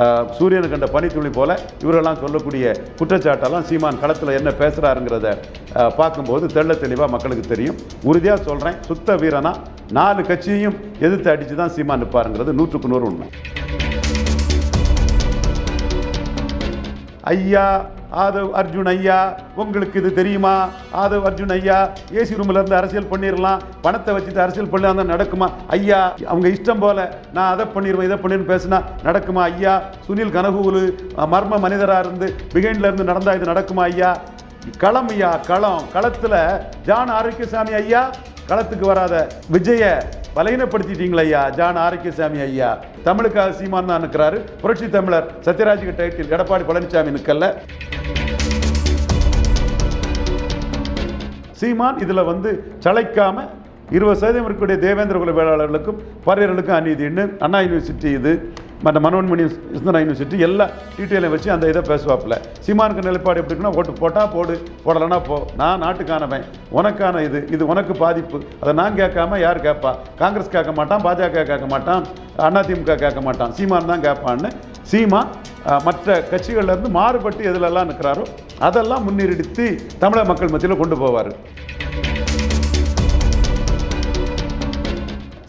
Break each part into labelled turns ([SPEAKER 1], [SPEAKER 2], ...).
[SPEAKER 1] அஹ், கண்ட பனித்துளி போல இவரெல்லாம் சொல்லக்கூடிய குற்றச்சாட்டெல்லாம் சீமான் களத்தில் என்ன பேசுகிறாருங்கிறத பார்க்கும்போது தெள்ள தெளிவாக மக்களுக்கு தெரியும். உறுதியாக சொல்கிறேன் சுத்த வீரனா நாலு கட்சியையும் எதிர்த்து அடித்து தான் சீமான் நிற்பாருங்கிறது நூற்றுக்கு நூறு உண்மை. ஐயா ஆதவ் அர்ஜுன் ஐயா உங்களுக்கு இது தெரியுமா? ஆதவ் அர்ஜுன் ஐயா ஏசி ரூமில் இருந்து அரசியல் பண்ணிடலாம் பணத்தை வச்சுட்டு அரசியல் பண்ணலாம் தான் நடக்குமா? ஐயா அவங்க இஷ்டம் போல நான் அதை பண்ணிடுவேன் இதை பண்ணிடுன்னு பேசினா நடக்குமா ஐயா? சுனில் கனகூலு மர்ம மனிதராக இருந்து பிகைண்ட்ல இருந்து இது நடக்குமா ஐயா? களம் ஐயா களம். களத்தில் ஜான் ஆரோக்கியசாமி ஐயா களத்துக்கு வராத விஜய பலகீனப்படுத்திட்டீங்களா ஐயா. ஜான் ஆரோக்கியசாமி ஐயா. தமிழுக்காக சீமான் தான் நிற்கிறாரு. புரட்சி தமிழர் சத்யராஜுக்கு டைட்டில் எடப்பாடி பழனிசாமி நிற்கல சீமான் இதில் வந்து சளைக்காம இருபது சதவீதம் இருக்கக்கூடிய தேவேந்திர குல வேளாளர்களுக்கும் பறையர்களுக்கும் அநீதின்னு அண்ணா யூனிவர்சிட்டி இது மற்ற மனோன்மணி இஸ்தனா யூனிவர்சிட்டி எல்லா டீட்டெயிலையும் வச்சு அந்த இதை பேசுவாப்புல. சீமானுக்கு நிலைப்பாடு எப்படி இருக்குன்னா ஓட்டு போட்டால் போடு போடலைன்னா போ. நான் நாட்டுக்கானவன் உனக்கான இது இது உனக்கு பாதிப்பு. அதை நான் கேட்காம யார் கேட்பா? காங்கிரஸ் கேட்க மாட்டான் பாஜக கேட்க மாட்டான் அதிமுக கேட்க மாட்டான். சீமான் தான் கேட்பான்னு. சீமா மற்ற கட்சிகள்லேருந்து மாறுபட்டு எதுலெல்லாம் நிற்கிறாரோ அதெல்லாம் முன்னிறுத்தி தமிழக மக்கள் மத்தியில் கொண்டு போவார்.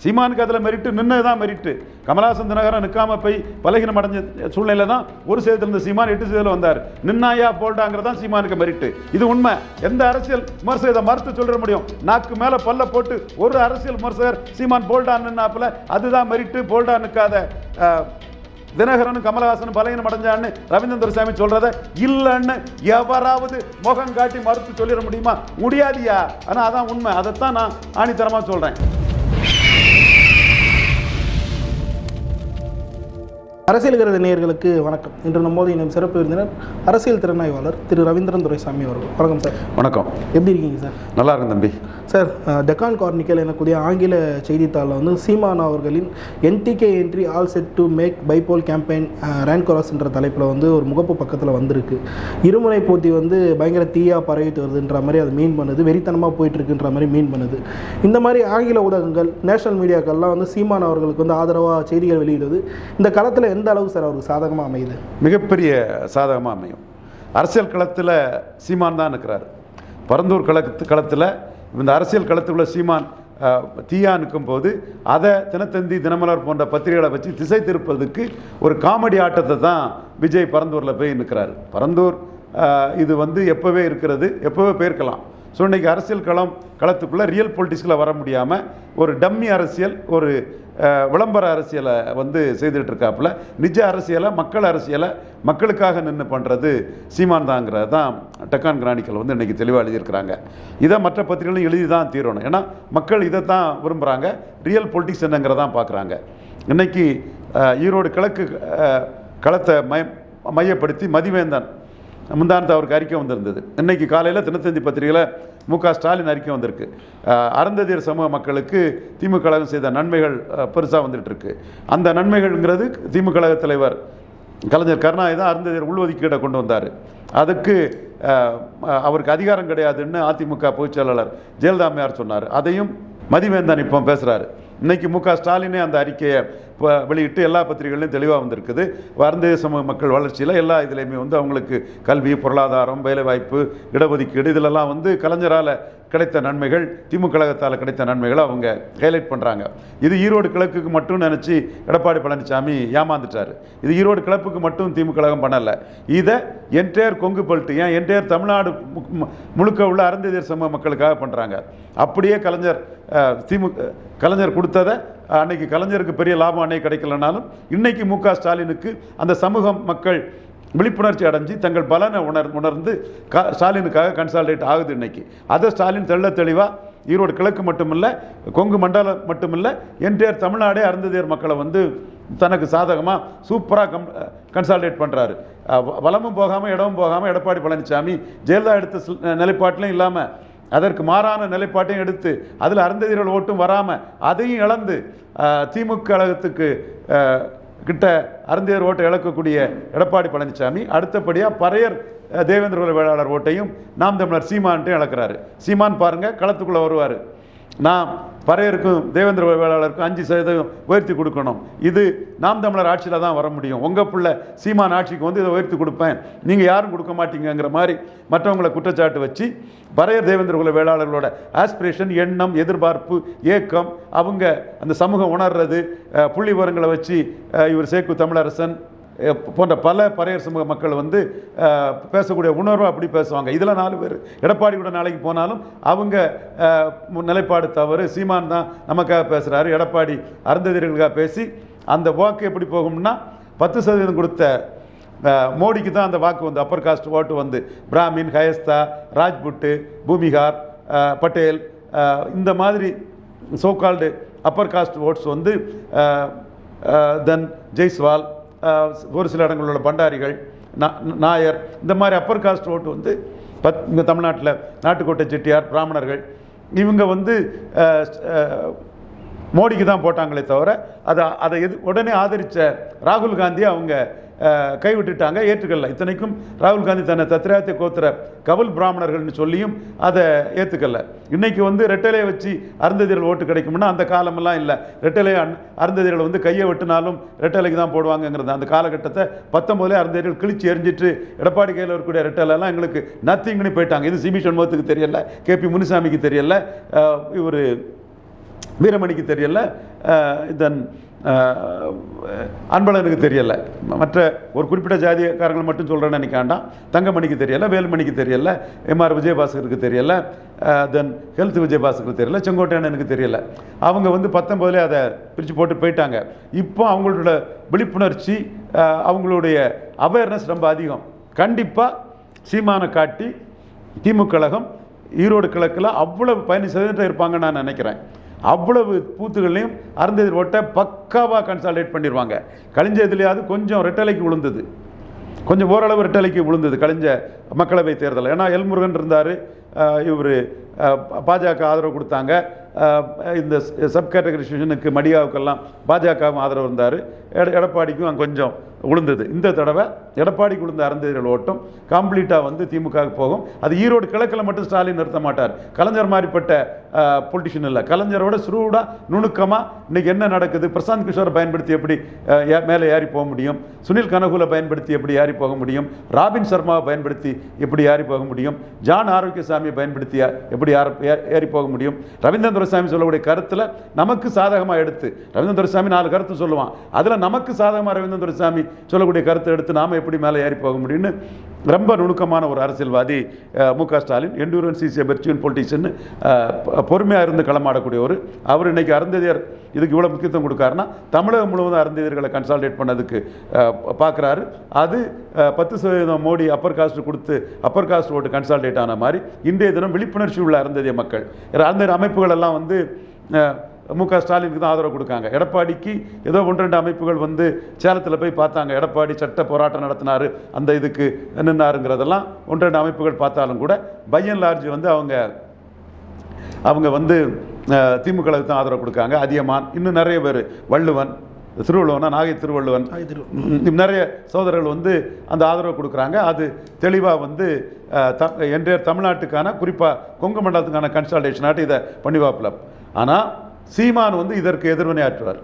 [SPEAKER 1] சீமானுக்கு அதில் மெரிட்டு நின்று தான் மெரிட்டு கமலாசன் தினகரன் நிற்காம போய் பலகீனம் அடைஞ்ச சூழ்நிலை தான் ஒரு சேதத்தில் இருந்த சீமான் எட்டு சேதில் வந்தார். நின்னாயா போல்டாங்கிறது தான் சீமானுக்கு மெரிட்டு இது உண்மை. எந்த அரசியல் விமர்சகர் இதை மறுத்து சொல்லிட முடியும்? நாக்கு மேலே பல்ல போட்டு ஒரு அரசியல் விமர்சகர் சீமான் போல்டான் நின்னாப்புல அதுதான் மெரிட்டு போல்டா நிற்காத தினகரனும் கமலஹாசனும் பலகீனம் அடைஞ்சான்னு ரவீந்திர சாமி சொல்றத இல்லைன்னு எவராவது முகம் காட்டி மறுத்து சொல்லிட முடியுமா? முடியாதியா? ஆனால் அதான் உண்மை. அதைத்தான் நான் ஆணித்தரமாக சொல்கிறேன்
[SPEAKER 2] அரசியல் கருத நேயர்களுக்கு வணக்கம். இன்று நம்மோது இனம் சிறப்பு விருந்தினர் அரசியல் திறனாய்வாளர் திரு ரவீந்திரன் துரைசாமி அவர்கள். வணக்கம் சார்.
[SPEAKER 1] வணக்கம்.
[SPEAKER 2] எப்படி இருக்கீங்க சார்?
[SPEAKER 1] நல்லா இருக்கும் தம்பி.
[SPEAKER 2] சார் டெக்கான் கார்னிக்கல் எனக்கூடிய ஆங்கில செய்தித்தாளில் வந்து சீமான் அவர்களின் NTK entry all set to make bypoll campaign ரேன்கோரஸ்ன்ற தலைப்பில் வந்து ஒரு முகப்பு பக்கத்தில் வந்திருக்கு. இருமுனை போட்டி வந்து பயங்கர தீயாக பரவிட்டு வருதுன்ற மாதிரி அது மீன் பண்ணுது. வெறித்தனமாக போயிட்டு இருக்குன்ற மாதிரி மீன் பண்ணுது. இந்த மாதிரி ஆங்கில ஊடகங்கள் நேஷனல் மீடியாக்கள்லாம் வந்து சீமான் அவர்களுக்கு வந்து ஆதரவாக செய்திகள் வெளியிடுது. இந்த களத்தில் எந்த அளவு சார் அவருக்கு சாதகமாக அமையுது?
[SPEAKER 1] மிகப்பெரிய சாதகமாக அமையும். அரசியல் களத்தில் சீமான் தான் இருக்கிறார். பரந்தூர் களத்து களத்தில் இந்த அரசியல் களத்துக்குள்ள சீமான் தீயா நிற்கும் போது அதை தினத்தந்தி தினமலர் போன்ற பத்திரிகைகளை வச்சு திசை திருப்பதுக்கு ஒரு காமெடி ஆட்டத்தை தான் விஜய் பரந்தூரில் போய் நிற்கிறாரு. பரந்தூர் இது வந்து எப்போவே இருக்கிறது எப்போவே போயிருக்கலாம். ஸோ இன்னைக்கு அரசியல் களம் களத்துக்குள்ளே ரியல் பொலிட்டிக்ஸில் வர முடியாமல் ஒரு டம்மி அரசியல் ஒரு விளம்பர அரசியலை வந்து செய்துட்டு இருக்காப்புல நிஜ அரசியலை மக்கள் அரசியலை மக்களுக்காக நின்று பண்ணுறது சீமான் தாங்கிறது தான் டெக்கான் கிரானிக்கல் வந்து இன்றைக்கி தெளிவாக எழுதியிருக்கிறாங்க. இதை மற்ற பத்திரிகைகளும் எழுதி தான் தீரணும். ஏன்னா மக்கள் இதை தான் விரும்புகிறாங்க ரியல் பொலிட்டிக்ஸ் என்னங்கிறதான் பார்க்குறாங்க இன்னைக்கு ஈரோடு கிழக்கு களத்தை மய மையப்படுத்தி மதிவேந்தன் முந்தானத்து அவருக்கு அறிக்கை வந்திருந்தது. இன்னைக்கு காலையில் தினத்தந்தி பத்திரிகையில் மு க ஸ்டாலின் அறிக்கை வந்திருக்கு. அறந்ததியர் அருந்ததியர் சமூக மக்களுக்கு திமுக கழகம் செய்த நன்மைகள் பெருசாக வந்துட்டுருக்கு. அந்த நன்மைகள்ங்கிறது திமுக கழக தலைவர் கலைஞர் கருணாநிதி தான் அருந்ததியர் உள்ஒதுக்கீடை கொண்டு வந்தார். அதுக்கு அவருக்கு அதிகாரம் கிடையாதுன்னு அதிமுக பொதுச் செயலாளர் ஜெயலலிதா அம்மையார் சொன்னார். அதையும் மதிவேந்தன் இப்போ பேசுகிறாரு இன்னைக்கு மு க ஸ்டாலினே அந்த அறிக்கையை இப்போ வெளியிட்டு எல்லா பத்திரிகைகளையும் தெளிவாக வந்திருக்குது. வறந்த சமூக மக்கள் வளர்ச்சியில் எல்லா இதுலேயுமே வந்து அவங்களுக்கு கல்வி பொருளாதாரம் வேலைவாய்ப்பு இடஒதுக்கீடு இதிலெல்லாம் வந்து கலைஞரால் கிடைத்த நன்மைகள் திமுக கழகத்தால் கிடைத்த நன்மைகளை அவங்க ஹைலைட் பண்ணுறாங்க இது ஈரோடு கிழக்குக்கு மட்டும் நினச்சி எடப்பாடி பழனிசாமி ஏமாந்துட்டார். இது ஈரோடு கிழப்புக்கு மட்டும் திமுக கழகம் பண்ணலை. இதை என்டையர் கொங்கு பல்ட்டு ஏன் என்டையர் தமிழ்நாடு மு- முழுக்க உள்ள அருந்ததியர் சமூக மக்களுக்காக பண்ணுறாங்க அப்படியே கலைஞர் திமுக கலைஞர் கொடுத்ததை அன்னைக்கு கலைஞருக்கு பெரிய லாபம் அன்னைக்கு கிடைக்கலனாலும் இன்னைக்கு மு க ஸ்டாலினுக்கு அந்த சமூகம் மக்கள் விழிப்புணர்ச்சி அடைஞ்சு தங்கள் பலனை உணர் உணர்ந்து க ஸ்டாலினுக்காக கன்சால்டேட் ஆகுது இன்னைக்கு. அதை ஸ்டாலின் தெள்ள தெளிவாக ஈரோடு கிழக்கு மட்டுமில்ல கொங்கு மண்டலம் மட்டுமில்ல என்டையர் தமிழ்நாடே அருந்ததியர் மக்களை வந்து தனக்கு சாதகமாக சூப்பராக கம் கன்சால்டேட் பண்ணுறாரு வளமும் போகாமல் இடமும் போகாமல் எடப்பாடி பழனிசாமி ஜெயலலிதா எடுத்த நிலைப்பாட்டிலும் இல்லாமல் அதற்கு மாறான நிலைப்பாட்டையும் எடுத்து அதில் அருந்ததியர்கள் ஓட்டும் வராமல் அதையும் இழந்து திமுக கழகத்துக்கு கிட்ட அருந்தியர் ஓட்டை இழக்கக்கூடிய எடப்பாடி பழனிசாமி அடுத்தபடியாக பறையர் தேவேந்திர வேளாளர் ஓட்டையும் நாம் தமிழர் சீமான்ட்டையும் இழக்கிறாரு. சீமான் பாருங்கள் களத்துக்குள்ளே வருவார். நாம் பறையருக்கும் தேவேந்திர வேளாளருக்கும் அஞ்சு சதவீதம் உயர்த்தி கொடுக்கணும். இது நாம் தமிழர் ஆட்சியில் தான் வர முடியும். உங்கள் பிள்ளை சீமான் ஆட்சிக்கு வந்து இதை உயர்த்தி கொடுப்பேன். நீங்கள் யாரும் கொடுக்க மாட்டீங்கங்கிற மாதிரி மற்றவங்களை குற்றச்சாட்டு வச்சு பறையர் தேவேந்திர குல வேளாளர்களோட ஆஸ்பிரேஷன் எண்ணம் எதிர்பார்ப்பு ஏக்கம் அவங்க அந்த சமூகம் உணர்றது புள்ளி விவரங்களை வச்சு இவர் சேக்கு தமிழரசன் போன்ற பல பறையர் சமூக மக்கள் வந்து பேசக்கூடிய உணர்வு அப்படி பேசுவாங்க. இதில் நாலு பேர். எடப்பாடி கூட நாளைக்கு போனாலும் அவங்க நிலைப்பாடு தவறு சீமான் தான் நமக்காக பேசுகிறாரு எடப்பாடி அருந்ததிர்களுக்காக பேசி அந்த வாக்கு எப்படி போகும்னா பத்து சதவீதம் கொடுத்த மோடிக்கு தான் அந்த வாக்கு வந்து அப்பர் காஸ்ட் ஓட்டு வந்து. பிராமின் ஹயஸ்தா ராஜ்புட்டு பூமிகார் பட்டேல் இந்த மாதிரி சோகால்டு அப்பர் காஸ்ட் ஓட்ஸ் வந்து தென் ஜெய்ஸ்வால் ஒரு சில இடங்களில் உள்ள பண்டாரிகள் நாயர் இந்த மாதிரி அப்பர் காஸ்ட் ஓட்டு வந்து பத் இங்கே தமிழ்நாட்டில் நாட்டுக்கோட்டை செட்டியார் பிராமணர்கள் இவங்க வந்து மோடிக்கு தான் போட்டாங்களே தவிர அதை அதை எது உடனே ஆதரித்த ராகுல் காந்தி அவங்க கைவிட்டுட்டாங்க ஏற்றுக்கல. இத்தனைக்கும் ராகுல் காந்தி தன்னை தத்ராத்திய கோத்திர கபல் பிராமணர்கள்னு சொல்லியும் அதை ஏற்றுக்கல இன்னைக்கு வந்து ரெட்டலையை வச்சு அருந்ததிகள் ஓட்டு கிடைக்கும்னா அந்த காலமெல்லாம் இல்லை. ரெட்டலை அன் அருந்ததிகள் வந்து கையை வெட்டினாலும் ரெட்டலைக்கு தான் போடுவாங்கங்கிறது. அந்த காலகட்டத்தை பத்தொம்போதுல அருந்ததிகள் கிழிச்சு எரிஞ்சிட்டு எடப்பாடி கையில் இருக்கக்கூடிய ரெட்டலெல்லாம் எங்களுக்கு நத்திங்னு போயிட்டாங்க. இது சிபி சண்முகத்துக்கு தெரியல கேபி முனுசாமிக்கு தெரியல இவர் வீரமணிக்கு தெரியல இதன் அன்பழகனுக்கு தெரியலை. மற்ற ஒரு குறிப்பிட்ட ஜாதிக்காரங்களை மட்டும் சொல்கிறேன்னு நினைக்காண்டாம் தங்கமணிக்கு தெரியலை வேலுமணிக்கு தெரியல எம்ஆர் விஜயபாஸ்கருக்கு தெரியலை தென் ஹெல்த் விஜயபாஸ்கருக்கு தெரியல செங்கோட்டையனுக்கு தெரியல. அவங்க வந்து பத்தொம்போதுலேயே அதை பிரித்து போட்டு போயிட்டாங்க. இப்போ அவங்களோட விழிப்புணர்ச்சி அவங்களுடைய அவேர்னஸ் ரொம்ப அதிகம். கண்டிப்பாக சீமானை காட்டி திமுக கழகம் ஈரோடு கிழக்கில் அவ்வளோ பதினஞ்சு சதவீதம் இருப்பாங்கன்னு நான் நினைக்கிறேன். அவ்வளவு பூத்துகளையும் அருந்ததிர் ஓட்டை பக்காவாக கன்சால்டேட் பண்ணிடுவாங்க கழிஞ்ச இதுலையாவது கொஞ்சம் ரெட்டலைக்கு விழுந்தது கொஞ்சம் ஓரளவு ரெட்டலைக்கு விழுந்தது கழிஞ்ச மக்களவை தேர்தல். ஏன்னா எல்முருகன் இருந்தார் இவர் பாஜக ஆதரவு கொடுத்தாங்க. இந்த சப் கேட்டகரி மடியாவுக்கெல்லாம் பாஜகவும் ஆதரவு இருந்தார். எட எடப்பாடிக்கும் கொஞ்சம் விழுந்தது இந்த தடவை எடப்பாடிக்கு விழுந்த அருந்ததிகள் ஓட்டம் கம்ப்ளீட்டாக வந்து திமுக போகும். அது ஈரோடு கிழக்கில் மட்டும் ஸ்டாலின் நிறுத்த மாட்டார். கலைஞர் மாதிரிப்பட்ட பொலிட்டிஷியன் இல்லை. கலைஞரோட சுருடாக நுணுக்கமாக இன்னைக்கு என்ன நடக்குது? பிரசாந்த் கிஷோரை பயன்படுத்தி எப்படி மேலே ஏறி போக முடியும்? சுனில் கனகுலை பயன்படுத்தி எப்படி ஏறி போக முடியும்? ராபின் சர்மாவை பயன்படுத்தி எப்படி ஏறி போக முடியும்? ஜான் ஆரோக்கியசாமியை பயன்படுத்தி எப்படி ஏ- ஏறி போக முடியும்? ரவீந்திரன் துரைசாமி சொல்லக்கூடிய கருத்தில் நமக்கு சாதகமாக எடுத்து ரவீந்திரன் துரைசாமி நாலு கருத்து சொல்லுவான். அதில் நமக்கு சாதகமாக ரவீந்திரன் துரைசாமி சொல்லக்கூடிய கருத்தை எடுத்து நாம் எப்படி மேலே ஏறி போக முடியும்னு ரொம்ப நுணுக்கமான ஒரு அரசியல்வாதி M K Stalin endurance is a perseverant politician பொறுமையாக இருந்து களமாடக்கூடியவர். அவர் இன்னைக்கு அருந்ததியர் இதுக்கு இவ்வளோ முக்கியத்துவம் கொடுக்காருன்னா தமிழகம் முழுவதும் அருந்ததியர்களை கன்சால்டேட் பண்ணதுக்கு பார்க்குறாரு அது பத்து சதவீதம் மோடி அப்பர் காஸ்ட் கொடுத்து அப்பர் காஸ்ட் ஓட்டு கன்சால்டேட் ஆன மாதிரி இன்றைய தினம் விழிப்புணர்ச்சி உள்ள அருந்ததிய மக்கள். அந்த அமைப்புகள் எல்லாம் வந்து மு க. ஸ்டாலினுக்கு தான் ஆதரவு கொடுக்காங்க. எடப்பாடிக்கு ஏதோ ஒன்று ரெண்டு அமைப்புகள் வந்து சேலத்தில் போய் பார்த்தாங்க. எடப்பாடி சட்ட போராட்டம் நடத்தினாரு. அந்த இதுக்கு நின்னாருங்கிறதெல்லாம் ஒன்று ரெண்டு அமைப்புகள் பார்த்தாலும் கூட பையன் லார்ஜ் வந்து அவங்க அவங்க வந்து திமுகவுக்கு தான் ஆதரவு கொடுக்காங்க. அதியமான் இன்னும் நிறைய பேர். வள்ளுவன் திருவள்ளுவனா? நாகை திருவள்ளுவன். நிறைய சோதரர்கள் வந்து அந்த ஆதரவு கொடுக்குறாங்க. அது தெளிவாக வந்து த என்ற தமிழ்நாட்டுக்கான குறிப்பாக கொங்கு மண்டலத்துக்கான கன்சல்டேஷனாட்டு இதை பண்ணிவாப்பில். ஆனால் சீமான் வந்து இதற்கு எதிர்வினை ஆற்றுவார்.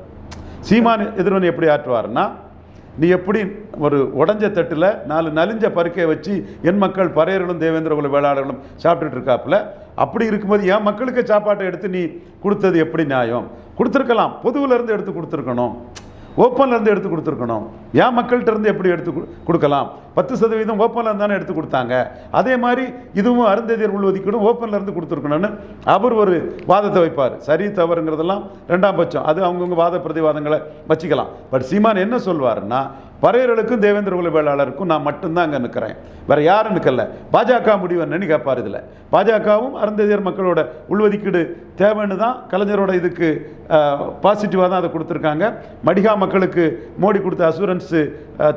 [SPEAKER 1] சீமான் எதிர்வினை எப்படி ஆற்றுவார்னா நீ எப்படி ஒரு உடஞ்ச தட்டில் நாலு நலிஞ்ச பருக்கையை வச்சு என் மக்கள் பறையர்களும் தேவேந்திர குல வேளாளர்களும் சாப்பிட்டுட்டு இருக்காப்புல அப்படி இருக்கும்போது என் மக்களுக்கு சாப்பாட்டை எடுத்து நீ கொடுத்தது எப்படி நியாயம்? கொடுத்துருக்கலாம். பொதுவிலேருந்து எடுத்து கொடுத்துருக்கணும். ஓப்பன்லேருந்து எடுத்து கொடுத்துருக்கணும். ஏன் மக்கள்கிட்ட இருந்து எப்படி எடுத்து கொடுக்கலாம்? பத்து சதவீதம் ஓப்பனில் இருந்து தானே எடுத்து கொடுத்தாங்க. அதே மாதிரி இதுவும் அருந்ததியர் உள்ஒதுக்கீடும் ஓப்பன்ல இருந்து கொடுத்துருக்கணும்னு அவர் ஒரு வாதத்தை வைப்பார். சரி தவறுங்கிறதெல்லாம் ரெண்டாம் பட்சம். அது அவங்கவுங்க வாத பிரதிவாதங்களை வச்சுக்கலாம். பட் சீமான் என்ன சொல்வாருன்னா பறையர்களுக்கும் தேவேந்திர குல வேளாளருக்கும் நான் மட்டும்தான் அங்கே நிற்கிறேன் வேற யாரும் நிற்கல பாஜக முடிவு என்னன்னு கேட்பார் இதில். பாஜகவும் அருந்ததியர் மக்களோட உள்ஒதுக்கீடு தேவைன்னு தான் கலைஞரோட இதுக்கு பாசிட்டிவாக தான் அதை கொடுத்துருக்காங்க. மடிகா மக்களுக்கு மோடி கொடுத்த அசூரன்ஸு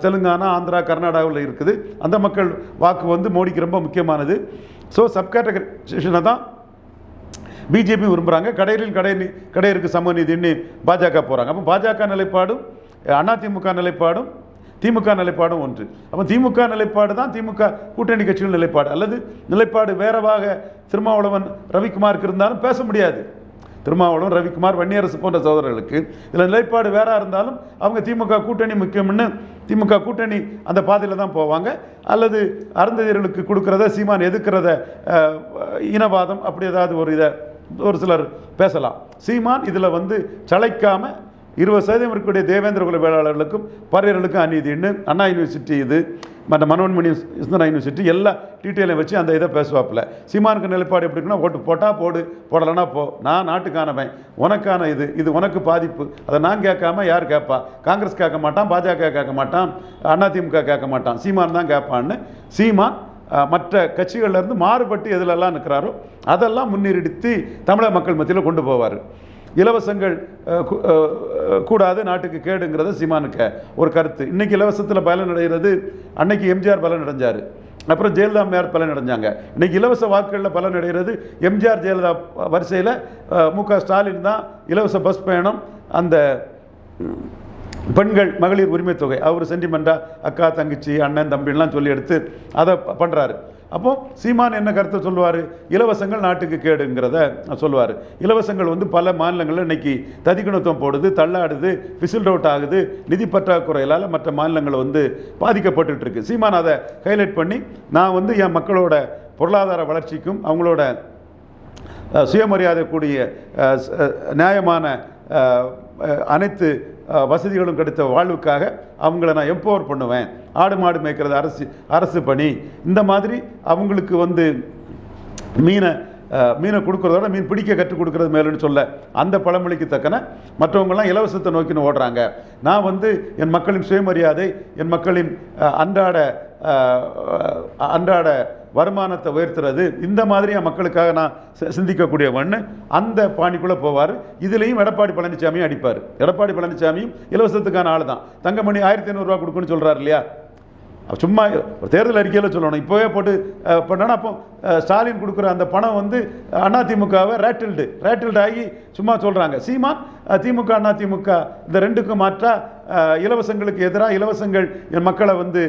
[SPEAKER 1] தெலுங்கானா ஆந்திரா கர்நாடகாவில் இருக்குது. அந்த மக்கள் வாக்கு வந்து மோடிக்கு ரொம்ப முக்கியமானது. ஸோ சப்கேட்டகரைசேஷனை தான் பிஜேபி விரும்புகிறாங்க கடையில் கடை கடையருக்கு சமநீதின்னு பாஜக போகிறாங்க அப்போ பாஜக நிலைப்பாடும் அதிமுக நிலைப்பாடும் திமுக நிலைப்பாடும் ஒன்று. அப்போ திமுக நிலைப்பாடு தான் திமுக கூட்டணி கட்சிகள் நிலைப்பாடு. அல்லது நிலைப்பாடு வேறவாக திருமாவளவன் ரவிக்குமாருக்கு இருந்தாலும் பேச முடியாது. திருமாவளவன் ரவிக்குமார் வன்னியரசு போன்ற சகோதரர்களுக்கு இதில் நிலைப்பாடு வேறாக இருந்தாலும் அவங்க திமுக கூட்டணி முக்கியம்னு திமுக கூட்டணி அந்த பாதையில் தான் போவாங்க. அல்லது அருந்ததியர்களுக்கு கொடுக்கறத சீமான் எதுக்கிறத இனவாதம் அப்படி ஏதாவது ஒரு இதை ஒரு சிலர் பேசலாம். சீமான் இதில் வந்து சளைக்காமல் இருபது சதவீதம் இருக்கக்கூடிய தேவேந்திர குல வேளாளர்களுக்கும் பறையர்களுக்கும் அநீதின்னு அண்ணா யூனிவர்சிட்டி இது மற்ற மனோன்மணி இஸ்னா யூனிவர்சிட்டி எல்லா டீட்டெயிலையும் வச்சு அந்த இதை பேசுவாப்பில். சீமானுக்கு நிலைப்பாடு எப்படி இருக்குன்னா ஓட்டு போட்டால் போடு போடலைன்னா போ. நான் நாட்டுக்கானவன் உனக்கான இது இது உனக்கு பாதிப்பு. அதை நான் கேட்காம யார் கேட்பா? காங்கிரஸ் கேட்க மாட்டான் பாஜக கேட்க மாட்டான் அதிமுக கேட்க மாட்டான். சீமான் தான் கேட்பான்னு. சீமான் மற்ற கட்சிகள்லேருந்து மாறுபட்டு எதுலெல்லாம் நிற்கிறாரோ அதெல்லாம் முன்னிறுத்தி தமிழக மக்கள் மத்தியில் கொண்டு போவார். இலவசங்கள் கூடாது நாட்டுக்கு கேடுங்கிறது சீமானுக்க ஒரு கருத்து. இன்னைக்கு இலவசத்தில் பலன் அடைகிறது அன்னைக்கு எம்ஜிஆர் பலன் அடைஞ்சார். அப்புறம் ஜெயலலிதா அம்மையார் பலன் அடைஞ்சாங்க. இன்றைக்கி இலவச வாக்குகளில் பலன் அடைகிறது எம்ஜிஆர் ஜெயலலிதா வரிசையில் மு. க. ஸ்டாலின் தான் இலவச பஸ் பயணம். அந்த பெண்கள் மகளிர் உரிமை தொகை. அவர் சென்டிமெண்ட்டாக அக்கா தங்கச்சி அண்ணன் தம்பின்லாம் சொல்லி எடுத்து அதை பண்ணுறாரு அப்போ சீமான் என்ன கருத்தை சொல்லுவார்? இலவசங்கள் நாட்டுக்கு கேடுங்கிறத சொல்லுவார். இலவசங்கள் வந்து பல மாநிலங்களில் இன்னைக்கு ததிக்குணத்துவம் போடுது தள்ளாடுது விசில் அவுட் ஆகுது நிதி பற்றாக்குறையிலால் மற்ற மாநிலங்கள் வந்து பாதிக்கப்பட்டு இருக்கு சீமான் அதை ஹைலைட் பண்ணி நான் வந்து என் மக்களோட பொருளாதார வளர்ச்சிக்கும் அவங்களோட சுயமரியாதை கூடிய நியாயமான அனைத்து வசதிகளும் கிடைத்த வாழ்வுக்காக அவங்கள நான் எம்பவர் பண்ணுவேன். ஆடு மாடு மேய்க்கிறது அரசு அரசு பணி. இந்த மாதிரி அவங்களுக்கு வந்து மீனை மீனை கொடுக்குறதோட மீன் பிடிக்க கற்றுக் கொடுக்குறது மேலுன்னு சொல்ல அந்த பழமொழிக்கு தக்கன மற்றவங்கெல்லாம் இலவசத்தை நோக்கின்னு ஓடுறாங்க. நான் வந்து என் மக்களின் சுயமரியாதை என் மக்களின் அன்றாட அன்றாட வருமானத்தை உயர்த்துறது. இந்த மாதிரியாக மக்களுக்காக நான் சிந்திக்கக்கூடியவன் அந்த பாணிக்குள்ளே போவார். இதுலேயும் எடப்பாடி பழனிசாமியும் அடிப்பார். எடப்பாடி பழனிசாமியும் இலவசத்துக்கான ஆள் தான். தங்கமணி ஆயிரத்தி ஐநூறுரூவா கொடுக்குன்னு சொல்கிறார் இல்லையா? சும்மா ஒரு தேர்தல் அறிக்கையில் சொல்லணும். இப்போவே போட்டு அஹ், பண்ணனா அப்போ ஸ்டாலின் கொடுக்குற அந்த பணம் வந்து அதிமுகவை ரேட்டில்டு ரேட்டில்டு ஆகி சும்மா சொல்கிறாங்க சீமா திமுக அண்ணா திமுக அதிமுக இந்த ரெண்டுக்கும் மாற்றா இலவசங்களுக்கு எதிராக இலவசங்கள் என் மக்களை வந்து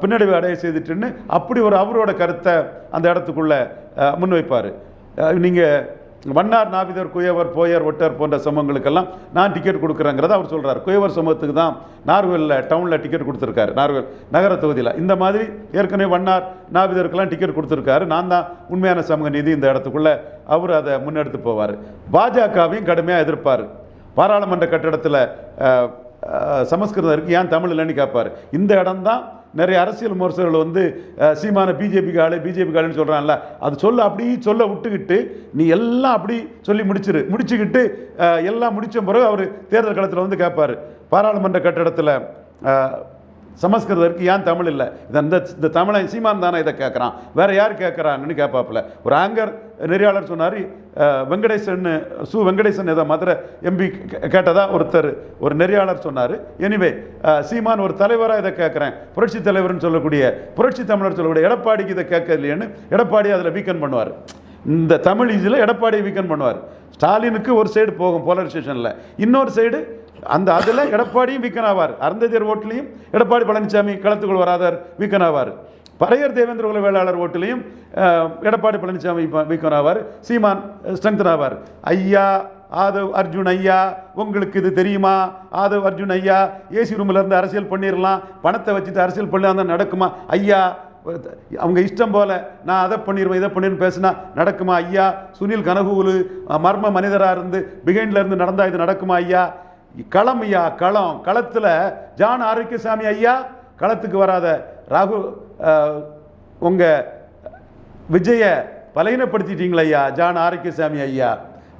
[SPEAKER 1] பின்னடைவு அடைய செய்துட்டுன்னு அப்படி ஒரு அவரோட கருத்தை அந்த இடத்துக்குள்ளே முன்வைப்பார். நீங்கள் வண்ணார் நாவிதர் குயவர் போயர் ஒட்டர் போன்ற சமூகங்களுக்கெல்லாம் நான் டிக்கெட் கொடுக்குறேங்கிறத அவர் சொல்கிறார் குயவர் சமூகத்துக்கு தான் நார்வேலில் டவுனில் டிக்கெட் கொடுத்துருக்காரு. நார்வேல் நகர தொகுதியில். இந்த மாதிரி ஏற்கனவே வண்ணார் நாவிதருக்கெல்லாம் டிக்கெட் கொடுத்துருக்காரு. நான் தான் உண்மையான சமூக நீதி இந்த இடத்துக்குள்ளே அவர் அதை முன்னெடுத்து போவார். பாஜகவையும் கடுமையாக எதிர்ப்பார். பாராளுமன்ற கட்டடத்தில் சமஸ்கிருதம் இருக்குது ஏன் தமிழ் இல்லைன்னு கேட்பார் இந்த இடம்தான் நிறைய அரசியல் விமர்சகர்கள் வந்து சீமான பிஜேபி காலு பிஜேபி காலுன்னு சொல்கிறான்ல அது சொல்ல அப்படி சொல்ல விட்டுக்கிட்டு நீ எல்லாம் அப்படி சொல்லி முடிச்சிரு. முடிச்சுக்கிட்டு எல்லாம் முடித்த பிறகு அவர் தேர்தல் களத்தில் வந்து கேட்பார் பாராளுமன்ற கட்டடத்தில் சமஸ்கிருதம் ஏன் தமிழ் இல்லை? இதை இந்த இந்த தமிழை சீமான் தானே இதை கேட்குறான். வேறு யார் கேட்குறாங்கன்னு கேட்பாப்புல. ஒரு ஆங்கர் நெறியாளர் சொன்னார் வெங்கடேசன் சு வெங்கடேசன் ஏதோ மதுரை எம்பி கேட்டதா ஒருத்தர் ஒரு நெறியாளர் சொன்னார். எனிவே சீமான் ஒரு தலைவராக இதை கேட்குறேன். புரட்சி தலைவர்னு சொல்லக்கூடிய புரட்சி தமிழர் சொல்லக்கூடிய எடப்பாடிக்கு இதை கேட்க இல்லையேன்னு எடப்பாடி அதில் வீக்கன் பண்ணுவார். இந்த தமிழ் இதில் எடப்பாடியை வீக்கன் பண்ணுவார். ஸ்டாலினுக்கு ஒரு சைடு போகும் போலரைசேஷனில் இன்னொரு சைடு அந்த அதில் எடப்பாடியும் வீக்கன் ஆவார். அருந்ததியர் ஓட்டுலையும் எடப்பாடி பழனிசாமி களத்துக்குள் வராதார் வீக்கன் ஆவார். பறையர் தேவேந்திர குல வேளாளர் ஓட்டுலையும் எடப்பாடி பழனிசாமி வீக்கன் ஆவார். சீமான் ஸ்ட்ரென்தன் ஆவார். ஐயா ஆதவ் அர்ஜுன் ஐயா உங்களுக்கு இது தெரியுமா? ஆதவ் அர்ஜுன் ஐயா ஏசி ரூமில் இருந்து அரசியல் பண்ணிடலாம் பணத்தை வச்சுட்டு அரசியல் பண்ணலாம் தான் நடக்குமா? ஐயா அவங்க இஷ்டம் போல நான் அதை பண்ணிடுவேன் இதை பண்ணிடுவேன் பேசினா நடக்குமா? ஐயா சுனில் கனகூலு மர்ம மனிதராக இருந்து பிகைண்டில் இருந்து நடந்தால் இது நடக்குமா? ஐயா களம் ஐயா களம் களத்தில் ஜான் ஆரோக்கியசாமி ஐயா களத்துக்கு வராத ராகு உங்கள் விஜயை விஜய பலகீனப்படுத்திட்டீங்களா ஐயா ஜான் ஆரோக்கியசாமி ஐயா.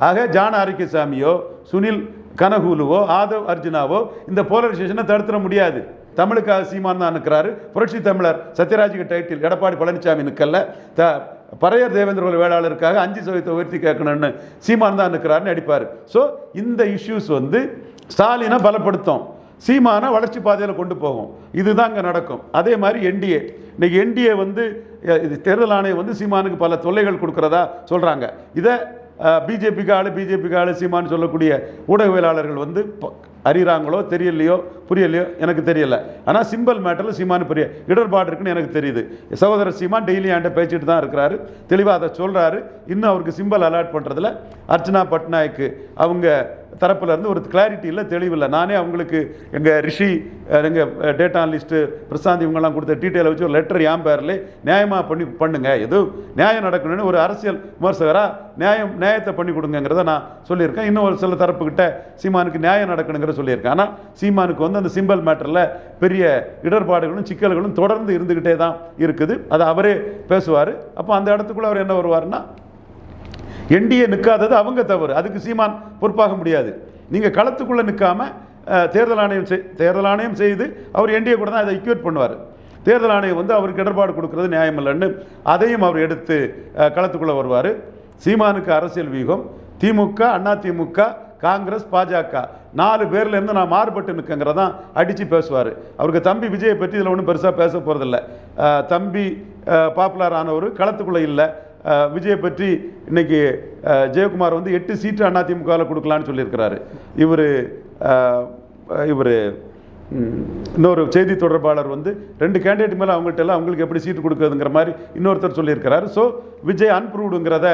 [SPEAKER 1] ஆக ஜான் ஆரோக்கியசாமியோ சுனில் கனகூலுவோ ஆதவ் அர்ஜுனாவோ இந்த போலரைசேஷனை தடுத்துட முடியாது. தமிழுக்காக சீமான் தான் நிற்கிறாரு. புரட்சி தமிழர் சத்யராஜுக்கு டைட்டில் எடப்பாடி பழனிசாமி நிற்கல. த பறையர் தேவேந்திர வேளாளருக்காக அஞ்சு சதவீதத்தை உயர்த்தி கேட்கணும்னு சீமான் தான் நிற்கிறாருன்னு அடிப்பார் ஸோ இந்த இஷ்யூஸ் வந்து ஸ்டாலினை பலப்படுத்தும். சீமானை வளர்ச்சி பாதையில் கொண்டு போகும் இதுதான் அங்கே நடக்கும். அதே மாதிரி என்டிஏ. இன்னைக்கு என்டிஏ வந்து இது தேர்தல் ஆணையம் வந்து சீமானுக்கு பல தொல்லைகள் கொடுக்குறதா சொல்கிறாங்க இதை பிஜேபிக்கு ஆளு பிஜேபிக்கு ஆளு சீமான்னு சொல்லக்கூடிய ஊடகவியலாளர்கள் வந்து ப- அறிகிறாங்களோ தெரியலையோ புரியலையோ எனக்கு தெரியல. ஆனால் சிம்பிள் மேட்டரில் சீமானு பெரிய இடர்பாடு இருக்குன்னு எனக்கு தெரியுது. சகோதரர் சீமான் டெய்லி என்கிட்ட பேசிட்டு தான் இருக்கிறாரு. தெளிவாக அதை சொல்கிறாரு இன்னும் அவருக்கு சிம்பிள் அலாட் பண்ணுறதுல அர்ச்சனா பட்நாயக்கு அவங்க தரப்புலேருந்து ஒரு கிளாரிட்டி இல்லை தெளிவில்லை. நானே அவங்களுக்கு எங்கள் ரிஷி எங்கள் டேட்டா அனலிஸ்ட்டு பிரசாந்த் இவங்கெல்லாம் கொடுத்த டீட்டெயிலை வச்சு ஒரு லெட்டர் ஏன் பேரில் நியாயமாக பண்ணி பண்ணுங்கள் எது நியாயம் நடக்கணும்னு ஒரு அரசியல் விமர்சகராக நியாயம் நியாயத்தை பண்ணி கொடுங்கங்கிறத நான் சொல்லியிருக்கேன். இன்னும் ஒரு சில தரப்புக்கிட்ட சீமானுக்கு நியாயம் நடக்கணுங்கிற சொல்லியிருக்கேன். ஆனால் சீமானுக்கு வந்து அந்த சிம்பிள் மேட்டரில் பெரிய இடர்பாடுகளும் சிக்கல்களும் தொடர்ந்து இருந்துக்கிட்டே தான் இருக்குது. அதை அவரே பேசுவார். அப்போ அந்த இடத்துக்குள்ளே அவர் என்ன வருவார்னா என்டிஏ நிற்காதது அவங்க தவறு. அதுக்கு சீமான் பொறுப்பாக முடியாது. நீங்கள் களத்துக்குள்ளே நிற்காம தேர்தல் ஆணையம் செய் தேர்தல் ஆணையம் செய்து அவர் என்டிஏ கூட தான் அதை இக்யூட் பண்ணுவார். தேர்தல் ஆணையம் வந்து அவருக்கு இடர்பாடு கொடுக்கறது நியாயம் இல்லைன்னு அதையும் அவர் எடுத்து களத்துக்குள்ளே வருவார். சீமானுக்கு அரசியல் வியூகம் திமுக அண்ணா திமுக காங்கிரஸ் பாஜக நாலு பேர்லேருந்து நான் மாறுபட்டு நிற்கங்கிறதான் அடித்து பேசுவார். அவருக்கு தம்பி விஜயை பற்றி இதில் ஒன்றும் பெருசாக பேச போகிறதில்ல தம்பி பாப்புலர் ஆனவர் களத்துக்குள்ளே இல்லை. விஜயை பற்றி இன்னைக்கு ஜெயக்குமார் வந்து எட்டு சீட்டு அதிமுகவில் கொடுக்கலான்னு சொல்லியிருக்கிறாரு. இவர் இவர் இன்னொரு செய்தி தொடர்பாளர் வந்து ரெண்டு கேண்டிடேட் மேலே அவங்கள்ட்ட எல்லாம் அவங்களுக்கு எப்படி சீட்டு கொடுக்குறதுங்கிற மாதிரி இன்னொருத்தர் சொல்லியிருக்கிறாரு. ஸோ விஜய் அன்ப்ரூவ்டுங்கிறத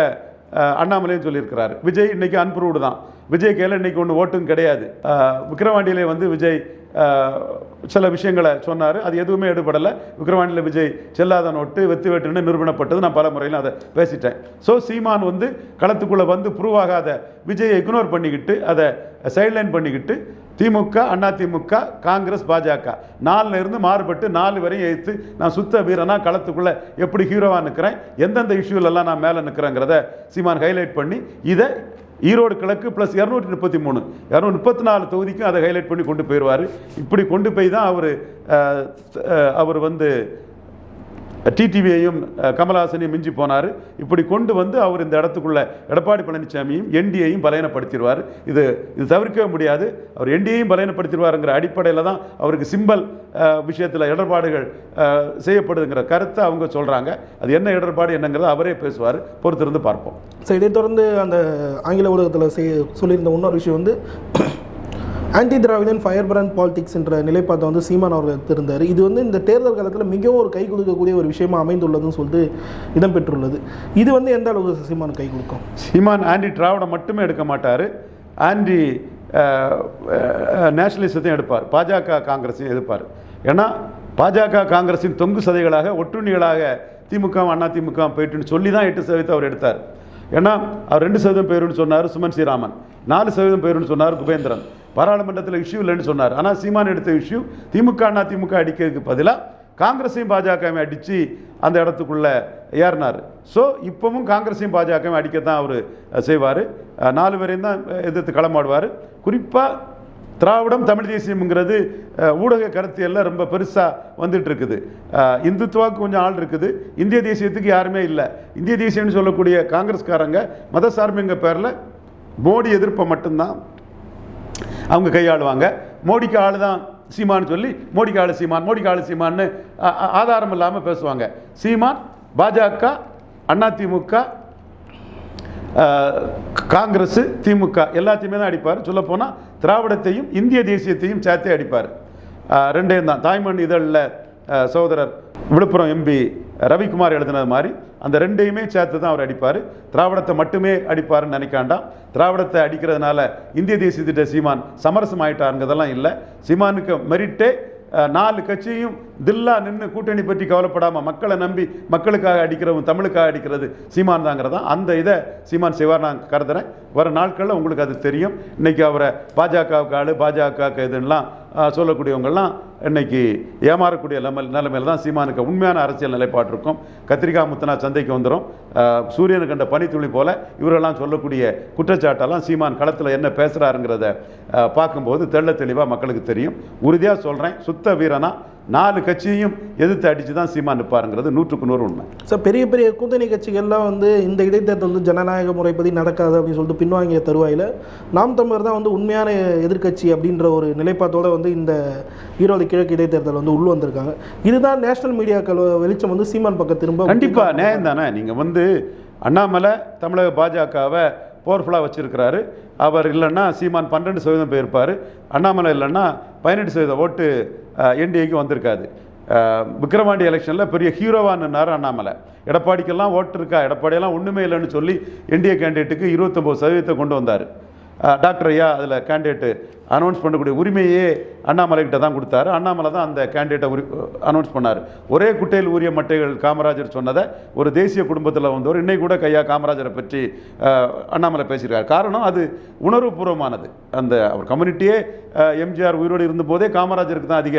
[SPEAKER 1] அண்ணாமலையும் சொல்லியிருக்கிறாரு. விஜய் இன்னைக்கு அன்ப்ரூவ்டு தான். விஜய் கையில் இன்னைக்கு ஒன்று ஓட்டும் கிடையாது. விக்ரவாண்டியிலே வந்து விஜய் சில விஷயங்களை சொன்னார். அது எதுவுமே எடுபடலை. விக்ரவாணியில் விஜய் செல்லாத நோட்டு வெத்து வெட்டுன்னு நிரூபணப்பட்டது. நான் பல முறையில் அதை பேசிட்டேன். ஸோ சீமான் வந்து களத்துக்குள்ளே வந்து ப்ரூவ் ஆகாத விஜயை இக்னோர் பண்ணிக்கிட்டு அதை சைட்லைன் பண்ணிக்கிட்டு திமுக அண்ணா திமுக காங்கிரஸ் பாஜக நாலுல இருந்து மாறுபட்டு நாலு வரையும் எதிர்த்து நான் சுத்த வீரனா களத்துக்குள்ளே எப்படி ஹீரோவாக நிற்கிறேன் எந்தெந்த இஷ்யூலெல்லாம் நான் மேலே நிற்கிறேங்கிறத சீமான் ஹைலைட் பண்ணி இதை ஈரோடு கிழக்கு ப்ளஸ் இரநூற்றி முப்பத்தி மூணு. இரநூத்தி முப்பத்தி நாலு தொகுதிக்கும் அதை ஹைலைட் பண்ணி கொண்டு போயிடுவார் இப்படி கொண்டு போய் தான் அவர் அவர் வந்து டிடிவியையும் கமலஹாசனையும் மிஞ்சி போனார். இப்படி கொண்டு வந்து அவர் இந்த இடத்துக்குள்ள எடப்பாடி பழனிசாமியும் என்டிஏயும் பலயனப்படுத்திடுவார் இது இது தவிர்க்கவே முடியாது. அவர் என்டிஏயும் பலயனப்படுத்திடுவாருங்கிற அடிப்படையில் தான் அவருக்கு சிம்பல் விஷயத்தில் இடர்பாடுகள் செய்யப்படுதுங்கிற கருத்தை அவங்க சொல்கிறாங்க அது என்ன இடர்பாடு என்னங்கிறத அவரே பேசுவார். பொறுத்திருந்து பார்ப்போம்.
[SPEAKER 2] ஸோ இதைத் தொடர்ந்து அந்த ஆங்கில ஊடகத்தில் செய்ய சொல்லியிருந்த இன்னொரு விஷயம் வந்து anti Dravidian fire brand politics என்ற நிலைப்பாட்டை வந்து சீமான் அவர்கள் எடுத்திருந்தார். இது வந்து இந்த தேர்தல் காலத்தில் மிகவும் ஒரு கை கொடுக்கக்கூடிய ஒரு விஷயமா அமைந்துள்ளதுன்னு சொல்லிட்டு இடம்பெற்றுள்ளது. இது வந்து எந்த அளவுக்கு சீமான் கை கொடுக்கும்?
[SPEAKER 1] சீமான் ஆன்டி திராவிடம் மட்டுமே எடுக்க மாட்டார். ஆண்டி நேஷனலிசத்தையும் எடுப்பார். பாஜக காங்கிரஸையும் எதிர்ப்பார். ஏன்னா பாஜக காங்கிரஸின் தொங்கு சதைகளாக ஒட்டுண்ணிகளாக திமுக அண்ணா திமுக போயிட்டுன்னு சொல்லி தான் எட்டு சதவீதத்தை அவர் எடுத்தார். ஏன்னா அவர் ரெண்டு சதவீதம் பேருன்னு சொன்னார் சுமன் ஸ்ரீராமன் நாலு சதவீதம் போயிருன்னு சொன்னார் குபேந்திரன். பாராளுமன்றத்தில் இஷ்யூ இல்லைன்னு சொன்னார். ஆனால் சீமான் எடுத்த இஷ்யூ திமுக அண்ணா திமுக அடிக்கிறதுக்கு பதிலாக காங்கிரஸையும் பாஜகவையும் அடித்து அந்த இடத்துக்குள்ளே ஏறினார். ஸோ இப்போவும் காங்கிரஸையும் பாஜகவையும் அடிக்கத்தான் அவர் செய்வார். நாலு பேரையும் தான் எதிர்த்து களமாடுவார். குறிப்பாக திராவிடம் தமிழ் தேசியம்ங்கிறது ஊடக கருத்தியல்ல ரொம்ப பெருசாக வந்துட்டு இருக்குது இந்துத்துவாவுக்கு கொஞ்சம் ஆள் இருக்குது. இந்திய தேசியத்துக்கு யாருமே இல்லை. இந்திய தேசியம்னு சொல்லக்கூடிய காங்கிரஸ்காரங்க மதசார்புங்க பேரில் மோடி எதிர்ப்பை மட்டும்தான் அவங்க கையாளுவாங்க. மோடிக்கு ஆளு தான் சீமான்னு சொல்லி மோடிக்கு ஆள் சீமான் மோடிக்கு ஆள் சீமான்னு ஆதாரம் இல்லாமல் பேசுவாங்க. சீமான் பாஜக அதிமுக காங்கிரஸ் திமுக எல்லாத்தையுமே தான் அடிப்பார். சொல்லப்போனால் திராவிடத்தையும் இந்திய தேசியத்தையும் சேர்த்தே அடிப்பார். ஆஹ் ரெண்டையும் தான் தாய்மண் இதழில் சகோதரர் விழுப்புரம் எம்பி ரவிக்குமார் எழுதினது மாதிரி அந்த ரெண்டையுமே சேர்த்து தான் அவர் அடிப்பார். திராவிடத்தை மட்டுமே அடிப்பாருன்னு நினைக்காண்டாம். திராவிடத்தை அடிக்கிறதுனால இந்திய தேசிய திட்ட சீமான் சமரசம் ஆயிட்டாருங்கிறதெல்லாம் இல்லை. சீமானுக்கு மெரிட்டே நாலு கட்சியும் தில்லா நின்று கூட்டணி பற்றி கவலைப்படாமல் மக்களை நம்பி மக்களுக்காக அடிக்கிறவங்க தமிழுக்காக அடிக்கிறது சீமான் தாங்கிறதா அந்த இதை சீமான் செய்வார் நான் கருதுறேன். வர நாட்களில் உங்களுக்கு அது தெரியும். இன்றைக்கி அவரை பாஜகவுக்கு ஆள் பாஜகவுக்கு இதுலாம் சொல்லக்கூடியவங்கள்லாம் சொல்லக்கூடியவங்கெல்லாம் இன்னைக்கு ஏமாறக்கூடிய நிலைமை நிலமையில தான் சீமானுக்கு உண்மையான அரசியல் நிலைப்பாடு இருக்கும். கத்திரிக்காய் முத்தனா சந்தைக்கு வந்துடும் சூரியனு கண்ட பனித்துளி போல் இவரெல்லாம் சொல்லக்கூடிய குற்றச்சாட்டெல்லாம் சீமான் களத்தில் என்ன பேசுகிறாருங்கிறத பார்க்கும்போது தெள்ள தெளிவாக மக்களுக்கு தெரியும். உறுதியாக சொல்கிறேன் சுத்த வீரனா நாலு கட்சியையும் எதிர்த்து அடித்து தான் சீமான் நிற்பாருங்கிறது நூற்றுக்கு நூறு உண்மை.
[SPEAKER 2] ஸோ பெரிய பெரிய கூட்டணி கட்சிகள்லாம் வந்து இந்த இடைத்தேர்தல் வந்து ஜனநாயக முறைப்படி நடக்காது அப்படின்னு சொல்லிட்டு பின்வாங்கிய தருவாயில் நாம் தமிழர் தான் வந்து உண்மையான எதிர்க்கட்சி அப்படின்ற ஒரு நிலைப்பாட்டோட வந்து இந்த ஈரோடு கிழக்கு இடைத்தேர்தல் வந்து உள் வந்திருக்காங்க. இதுதான் நேஷனல் மீடியாக்கள் வெளிச்சம் வந்து சீமான் பக்கம் திரும்ப
[SPEAKER 1] கண்டிப்பாக நியாயம் தானே நீங்கள் வந்து அண்ணாமலை தமிழக பாஜகவை பவர்ஃபுல்லாக வச்சுருக்கிறாரு. அவர் இல்லைன்னா சீமான் பன்னெண்டு சதவீதம் போயிருப்பார். அண்ணாமலை இல்லைன்னா பதினெட்டு சதவீதம் ஓட்டு என்டிஏக்கு வந்திருக்காது. விக்ரவாண்டி எலெக்ஷனில் பெரிய ஹீரோவான்னாரு அண்ணாமலை. எடப்பாடிக்கெல்லாம் ஓட்டு இருக்கா? எடப்பாடியெல்லாம் ஒன்றுமே இல்லைன்னு சொல்லி என்டிஏ கேண்டிடேட்டுக்கு இருபத்தொம்போது சதவீதத்தை கொண்டு வந்தார். டாக்டர் ஐயா அதில் கேண்டிடேட்டு அனௌன்ஸ் பண்ணக்கூடிய உரிமையே அண்ணாமலைக்கிட்ட தான் கொடுத்தாரு. அண்ணாமலை தான் அந்த கேண்டிடேட்டை உரி அனௌன்ஸ் பண்ணார். ஒரே குட்டையில் ஊரிய மட்டைகள் காமராஜர் சொன்னதை ஒரு தேசிய குடும்பத்தில் வந்தவர் இன்னைக்கு கூட கையா காமராஜரை பற்றி அண்ணாமலை பேசியிருக்கார். காரணம் அது உணர்வுபூர்வமானது. அந்த அவர் கம்யூனிட்டியே எம்ஜிஆர் உயிரோடு இருந்தபோதே காமராஜருக்கு தான் அதிக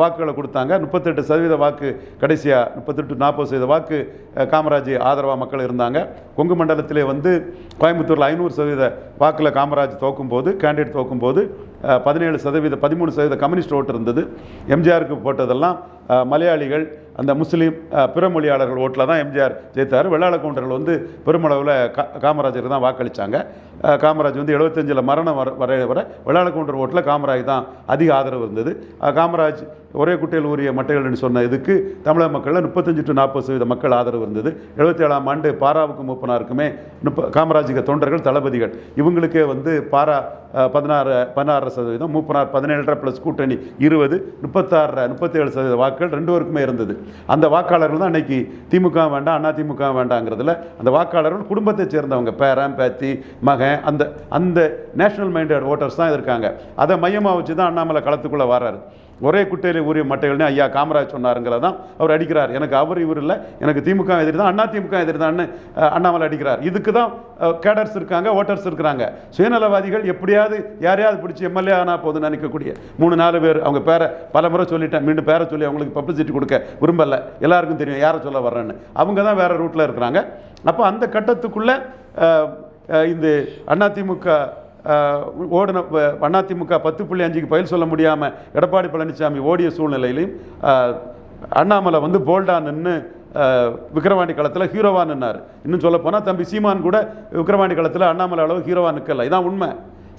[SPEAKER 1] வாக்குகளை கொடுத்தாங்க. முப்பத்தெட்டு சதவீத வாக்கு கடைசியாக முப்பத்தெட்டு நாற்பது சதவீத வாக்கு காமராஜ் ஆதரவாக மக்கள் இருந்தாங்க. கொங்கு மண்டலத்திலே வந்து கோயம்புத்தூரில் ஐநூறு சதவீத வாக்கில் காமராஜ் தோக்கும்போது கேண்டிடேட் தோக்கும்போது பதினேழு சதவீத பதிமூணு சதவீத கம்யூனிஸ்ட் ஓட்டு இருந்தது. எம்ஜிஆருக்கு போட்டதெல்லாம் மலையாளிகள் அந்த முஸ்லீம் பிற மொழியாளர்கள் ஓட்டில் தான் எம்ஜிஆர் ஜெயித்தார். வெள்ளாள கவுண்டர்கள் வந்து பெருமளவில் கா காமராஜருக்கு தான் வாக்களித்தாங்க காமராஜ் வந்து எழுபத்தஞ்சில் மரணம் வர வர வர வெள்ளாள கவுண்டர் ஓட்டில் காமராஜ் தான் அதிக ஆதரவு இருந்தது. காமராஜ் ஒரே குட்டையில் உரிய மட்டைகள்னு சொன்ன இதுக்கு தமிழக மக்களில் முப்பத்தஞ்சு டு நாற்பது சதவீத மக்கள் ஆதரவு இருந்தது. எழுபத்தி ஏழாம் ஆண்டு பாராவுக்கும் மூப்பனாருக்குமே முப்ப காமராஜிக தொண்டர்கள் தளபதிகள். இவங்களுக்கே வந்து பாரா பதினாறு பதினாறு சதவீதம் மூப்பனார் பதினேழரை ப்ளஸ் கூட்டணி இருபது முப்பத்தாறு முப்பத்தேழு சதவீத வாக்குகள் ரெண்டு பேருக்குமே இருந்தது. அந்த வாக்காளர்கள் தான் அன்னைக்கு திமுக வேண்டாம் அண்ணா திமுக வேண்டாங்கிறதுல அந்த வாக்காளர்கள் குடும்பத்தை சேர்ந்தவங்க பேரன் பேத்தி மகன் அந்த அந்த நேஷனல் மைண்டட் ஓட்டர்ஸ் தான் இருக்காங்க. அதை மையமாக வச்சு தான் அண்ணாமலை களத்துக்குள்ளே வராரு ஒரே குட்டையில் ஊறிய மட்டைகள்னு ஐயா காமராஜ் சொன்னாருங்கிறத தான் அவர் அடிக்கிறார். எனக்கு அவர் இவர் இல்லை. எனக்கு திமுக எதிரி தான் அண்ணா திமுக எதிரி தான் அண்ணாமலை அடிக்கிறார். இதுக்கு தான் கேடர்ஸ் இருக்காங்க ஓட்டர்ஸ் இருக்கிறாங்க சுயநலவாதிகள் எப்படியாவது யாரையாவது பிடிச்சி எம்எல்ஏ ஆனால் போதும் நினைக்கக்கூடிய மூணு நாலு பேர் அவங்க பேரை பல முறை சொல்லிட்டேன் மீண்டும் பேரை சொல்லி அவங்களுக்கு பப்ளிசிட்டி கொடுக்க விரும்பல. எல்லாருக்கும் தெரியும் யாரை சொல்ல வர்றேன்னு. அவங்க தான் வேறு ரூட்டில் இருக்கிறாங்க. அப்போ அந்த கட்டத்துக்குள்ளே இந்த அதிமுக ஓடின ப- அதிமுக பத்து புள்ளி அஞ்சுக்கு பயில் சொல்ல முடியாமல் எடப்பாடி பழனிசாமி ஓடிய சூழ்நிலையிலையும் அண்ணாமலை வந்து போல்டா நின்று விக்ரவாண்டி களத்தில் ஹீரோவா நின்னார். இன்னும் சொல்ல போனால் தம்பி சீமான் கூட விக்ரவாண்டி களத்தில் அண்ணாமலை அளவு ஹீரோவா நிற்கல இதான் உண்மை.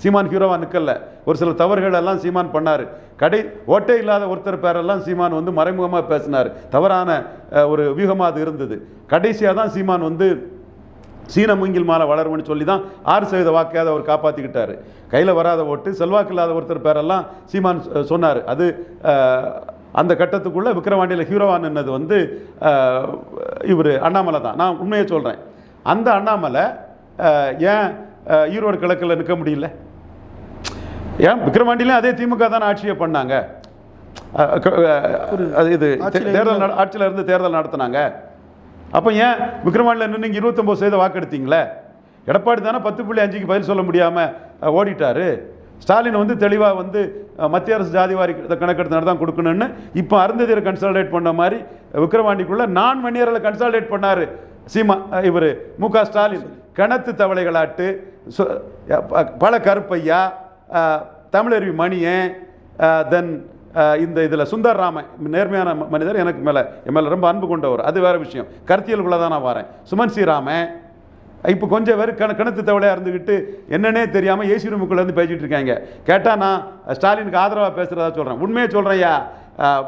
[SPEAKER 1] சீமான் ஹீரோவா நிற்கல ஒரு சில தவறுகள் எல்லாம் சீமான் பண்ணார். கடை ஓட்டே இல்லாத ஒருத்தர் பேரெல்லாம் சீமான் வந்து மறைமுகமாக பேசினார். தவறான ஒரு வியூகமாக அது இருந்தது. கடைசியாக தான் சீமான் வந்து சீன மூங்கில் மாலை வளரும்னு சொல்லி தான் ஆறு சதவீத வாக்கையாவது அவர் காப்பாற்றிக்கிட்டாரு கையில் வராத ஓட்டு செல்வாக்கு இல்லாத ஒருத்தர் பேரெல்லாம் சீமான் சொன்னார். அது அந்த கட்டத்துக்குள்ளே விக்ரவாண்டியில் ஹீரோவா நின்னது வந்து இவர் அண்ணாமலை தான். நான் உண்மையை சொல்கிறேன் அந்த அண்ணாமலை ஏன் ஈரோடு கிழக்கில் நிற்க முடியல? ஏன் விக்ரவாண்டிலையும் அதே திமுக தானே ஆட்சியை பண்ணாங்க? இது தேர்தல் ஆட்சியில இருந்து தேர்தல் நடத்தினாங்க. அப்போ ஏன் விக்ரவாண்டியில் நின்று இங்கே இருபத்தொம்போது சதவீத வாக்கெடுத்தீங்களே? எடப்பாடி தானே பத்து புள்ளி அஞ்சுக்கு பதில் சொல்ல முடியாமல் ஓடிட்டாரு. ஸ்டாலின் வந்து தெளிவாக வந்து மத்திய அரசு ஜாதிவாரி கணக்கெடுத்து தான் கொடுக்கணும்னு இப்போ அருந்ததியரை கன்சால்டேட் பண்ண மாதிரி விக்ரவாண்டிக்குள்ளே நான் மணியரில் கன்சால்டேட் பண்ணார். சீமா இவர் மு க ஸ்டாலின். கிணத்து தவளைகளாட்டு ப- பல கருப்பையா தமிழருவி மணியன் தென் இந்த இதில் சுந்தர் ராமன் நேர்மையான ம- மனிதர் எனக்கு மேலே என் மேலே ரொம்ப அன்பு கொண்டவர். அது வேறு விஷயம். கருத்தியலுக்குள்ளே தான் நான் வரேன். சுமன் ஸ்ரீராமன் இப்போ கொஞ்சம் பேர் கண கிணத்து தவளையாக இருந்துக்கிட்டு என்னன்னே தெரியாமல் ஏசி ரூமுக்குள்ளேருந்து பேசிகிட்டு இருக்காங்க. கேட்டால் நான் ஸ்டாலினுக்கு ஆதரவாக பேசுகிறதா சொல்கிறேன் உண்மையை சொல்கிறேன்யா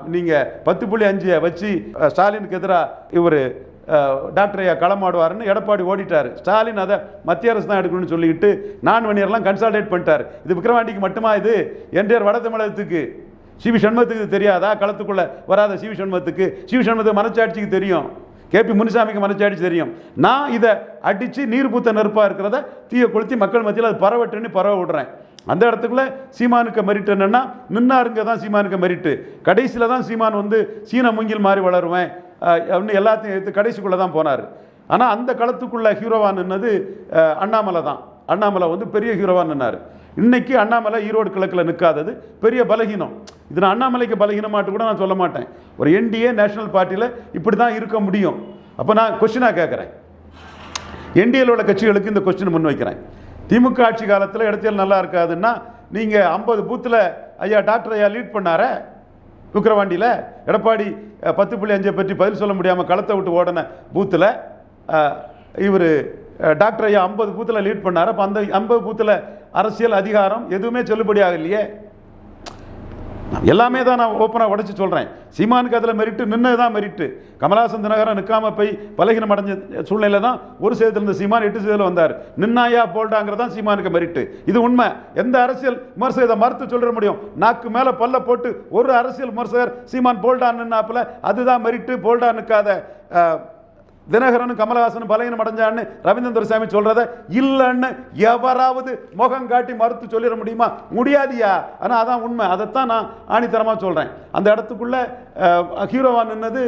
[SPEAKER 1] நீங்கள் பத்து புள்ளி அஞ்சை வச்சு ஸ்டாலினுக்கு எதிராக இவர் டாக்டர் ஐயா களமாடுவாருன்னு எடப்பாடி ஓடிட்டார். ஸ்டாலின் அதை மத்திய அரசு தான் எடுக்கணும்னு சொல்லிக்கிட்டு நான் வணியர்லாம் கன்சால்டேட் பண்ணிட்டார். இது விக்ரவாண்டிக்கு மட்டுமா இது? என்டிஆர் வட தமிழகத்துக்கு. சிவி சண்முகத்துக்கு தெரியாதா? களத்துக்குள்ளே வராத சிவி சண்முகத்துக்கு. சிவி சண்முகத்துக்கு மனச்சாட்சிக்கு தெரியும். கேபி முனுசாமிக்கு மனச்சாட்சி தெரியும். நான் இதை அடித்து நீர் பூத்த நெருப்பாக இருக்கிறத தீயை கொளுத்தி மக்கள் மத்தியில் அது பரவட்டுன்னு பரவ விடுறேன். அந்த இடத்துக்குள்ளே சீமானுக்கு மெரிட் என்னென்னா நின்னாருங்க தான் சீமானுக்கு மெரிட்டு கடைசியில் தான் சீமான் வந்து சீன மூங்கில் மாதிரி வளருவேன். அப்படின்னு எல்லாத்தையும் எடுத்து கடைசிக்குள்ளே தான் போனார். ஆனால் அந்த களத்துக்குள்ளே ஹீரோவா நின்னது அண்ணாமலை தான். அண்ணாமலை வந்து பெரிய ஹீரோவா நின்னார். இன்னைக்கு அண்ணாமலை ஈரோடு கிழக்கில் நிற்காதது பெரிய பலகீனம். இது நான் அண்ணாமலைக்கு பலகீனமாட்டு கூட நான் சொல்ல மாட்டேன். ஒரு என்டிஏ நேஷனல் பார்ட்டியில் இப்படி தான் இருக்க முடியும். அப்போ நான் கொஸ்டினாக கேட்குறேன் என்டிஏல உள்ள கட்சிகளுக்கு இந்த கொஸ்டின் முன்வைக்கிறேன் திமுக ஆட்சி காலத்தில் இடத்தியல் நல்லா இருக்காதுன்னா நீங்கள் ஐம்பது பூத்தில் ஐயா டாக்டர் ஐயா லீட் பண்ணார? விக்கிரவாண்டியில் எடப்பாடி பத்து புள்ளி அஞ்சை பற்றி பதில் சொல்ல முடியாமல் களத்தை விட்டு ஓடின பூத்தில் இவர் டாக்டர் ஐயா ஐம்பது பூத்தில் லீட் பண்ணார். அப்போ அந்த ஐம்பது பூத்தில் அரசியல் அதிகாரம் எதுவுமே செல்லுபடியாக இல்லையே எல்லாமே தான் நான் ஓப்பனாக உடச்சி சொல்கிறேன் சீமானுக்கு அதில் மெரிட்டு நின்று தான் மெரிட்டு கமலாசந்த தினகரன் நிற்காம போய் பலகீனம் அடைஞ்ச சூழ்நிலை தான் ஒரு சேதத்திலிருந்து சீமான் எட்டு சேதில் வந்தார். நின்னாயா போல்டாங்கிறது தான் சீமானுக்கு மெரிட்டு இது உண்மை. எந்த அரசியல் விமர்சகர் இதை மறுத்து சொல்லிட முடியும்? நாக்கு மேலே பல்ல போட்டு ஒரு அரசியல் விமர்சகர் சீமான் போல்டா நின்னாப்புல அதுதான் மெரிட்டு போல்டா நிற்காத தினகரனும் கமலஹாசனும் பலகீனம் அடைஞ்சான்னு ரவீந்திரன் துரைசாமி சொல்றத இல்லைன்னு எவராவது முகம் காட்டி மறுத்து சொல்லிட முடியுமா? முடியாதியா? ஆனால் அதான் உண்மை. அதைத்தான் நான் ஆணித்தரமாக சொல்கிறேன் அந்த இடத்துக்குள்ள அஹ், ஹீரோவா நின்னது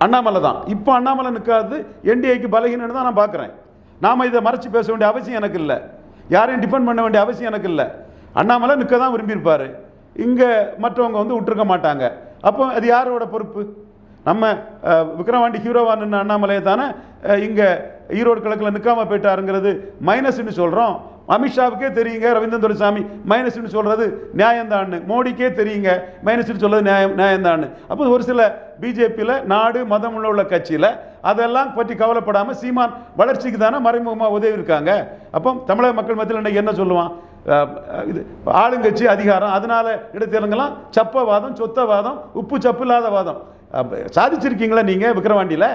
[SPEAKER 1] அண்ணாமலை தான். இப்போ அண்ணாமலை நிற்காது என்டிஏக்கு பலகீனன்னு தான் நான் பார்க்குறேன். நாம் இதை மறைச்சு பேச வேண்டிய அவசியம் எனக்கு இல்லை. யாரையும் டிபெண்ட் பண்ண வேண்டிய அவசியம் எனக்கு இல்லை. அண்ணாமலை நிற்க தான் விரும்பியிருப்பார். இங்கே மற்றவங்க வந்து விட்டுருக்க மாட்டாங்க. அப்போ அது யாரோட பொறுப்பு? நம்ம விக்ரவாண்டி ஹீரோவான்னு அண்ணாமலையை தானே இங்கே ஈரோடு கிழக்கில் நிற்காம போயிட்டாருங்கிறது மைனஸ்னு சொல்கிறோம் அமித்ஷாவுக்கே தெரியுங்க ரவீந்திரன் துரைசாமி. மைனஸ்னு சொல்கிறது நியாயந்தான்னு மோடிக்கே தெரியுங்க மைனஸ்னு சொல்கிறது நியாயம் நியாயந்தான்னு அப்போ ஒரு சில பிஜேபியில் நாடு மதம் உள்ள உள்ள கட்சியில் அதெல்லாம் பற்றி கவலைப்படாமல் சீமான் வளர்ச்சிக்கு தானே மறைமுகமாக உதவி இருக்காங்க. அப்போ தமிழக மக்கள் மத்தியில் என்ன சொல்லுவான்? இது ஆளுங்கட்சி அதிகாரம் அதனால் இடைத்தேர்தலுங்கெல்லாம் சப்பவாதம் சொத்தவாதம் உப்பு சப்பு இல்லாத வாதம். சாதிச்சிருக்கீங்களா நீங்கள் விக்ரவாண்டியில்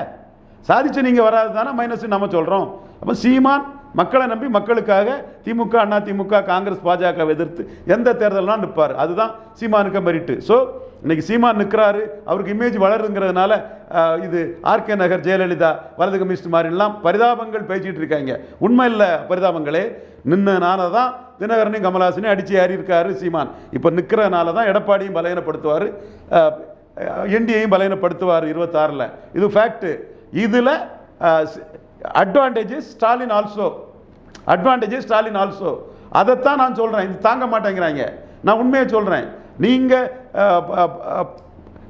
[SPEAKER 1] சாதிச்சு நீங்கள் வராது தானே மைனஸ் நம்ம சொல்கிறோம் அப்போ சீமான் மக்களை நம்பி மக்களுக்காக திமுக அண்ணா திமுக காங்கிரஸ் பாஜக எதிர்த்து எந்த தேர்தலாம் நிற்பார் அதுதான் சீமானுக்கு மறிட்டு ஸோ இன்னைக்கு சீமான் நிற்கிறாரு அவருக்கு இமேஜ் வளருங்கிறதுனால இது ஆர்கே நகர் ஜெயலலிதா வலது கம்யூனிஸ்ட் மாதிரிலாம் பரிதாபங்கள் பேசிகிட்டு இருக்காங்க. உண்மை இல்லை பரிதாபங்களே. நின்னனால தான் தினகரனையும் கமலஹாசனையும் அடித்து ஏறி இருக்காரு சீமான். இப்போ நிற்கிறனால தான் எடப்பாடியும் பலகீனப்படுத்துவார். என்டியையும் பலவீனப்படுத்துவார் இருபத்தாறில். இது ஃபேக்ட்டு இதில் advantages Stalin also advantages Stalin also அதைத்தான் நான் சொல்கிறேன் இது தாங்க மாட்டேங்கிறாங்க. நான் உண்மையை சொல்கிறேன் நீங்கள்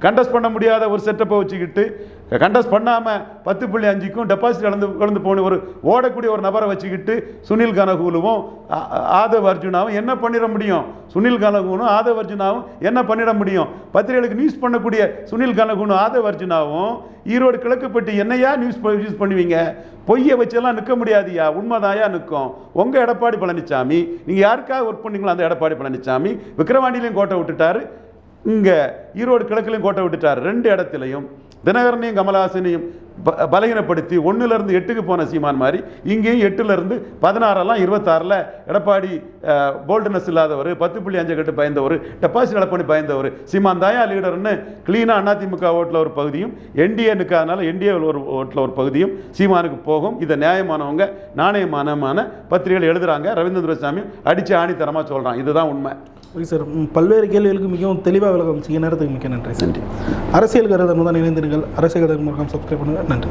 [SPEAKER 1] கண்டஸ்ட் பண்ண முடியாத ஒரு செட்டப்பை வச்சுக்கிட்டு கண்டஸ்ட் பண்ணாமல் பத்து புள்ளி அஞ்சுக்கும் டெபாசிட் இழந்து இழந்து போன ஒரு ஓடக்கூடிய ஒரு நபரை வச்சுக்கிட்டு சுனில் கனகூலுவும் ஆதவ் அர்ஜுனாவும் என்ன பண்ணிட முடியும்? சுனில் கனகூனும் ஆதவ் அர்ஜுனாவும் என்ன பண்ணிட முடியும்? பத்திரிகைகளுக்கு நியூஸ் பண்ணக்கூடிய சுனில் கனகூனும் ஆதவ் அர்ஜுனாவும் ஈரோடு கிழக்குப்பட்டி என்னையா நியூஸ் யூஸ் பண்ணுவீங்க? பொய்யை வச்செல்லாம் நிற்க முடியாதுயா? உண்மைதாயா நிற்கும்? உங்கள் எடப்பாடி பழனிசாமி நீங்கள் யாருக்காக ஒர்க் பண்ணீங்களோ அந்த எடப்பாடி பழனிசாமி விக்கிரவாண்டிலையும் கோட்டை விட்டுட்டாரு. இங்கே ஈரோடு கிழக்குலையும் கோட்டை விட்டுட்டார். ரெண்டு இடத்துலையும். தினகரனையும் கமலஹாசனையும் ப- பலகீனப்படுத்தி ஒன்றுலேருந்து எட்டுக்கு போன சீமான் மாதிரி இங்கேயும் எட்டுலேருந்து பதினாறெல்லாம் இருபத்தாறில் எடப்பாடி போல்டுனஸ் இல்லாதவர் பத்து புள்ளி அஞ்சு கட்டு பயந்தவர் டெபாசிட் பண்ணி பயந்தவர் சீமான் தாயா லீடர்னு க்ளீனாக அதிமுக ஓட்டில் ஒரு பகுதியும் என்டிஏ நிற்காதனால என்டிஏ ஒரு ஓட்டில் ஒரு பகுதியும் சீமானுக்கு போகும். இதை நியாயமானவங்க நாணயமானமான பத்திரிகைகள் எழுதுகிறாங்க ரவீந்திர துரைசாமி அடித்து ஆணித்தரமாக சொல்கிறான் இதுதான் உண்மை.
[SPEAKER 2] Okay sir. பல்வேறு கேள்விகளுக்கு மிகவும் தெளிவாக விளக்கம் செய்ய நேரத்துக்கு மிக்க நன்றி சார். அரசியல் கருதம் தான் இணைந்திருங்கள். அரசியல் கருதம் சப்ஸ்கிரைப் பண்ணுங்கள். நன்றி.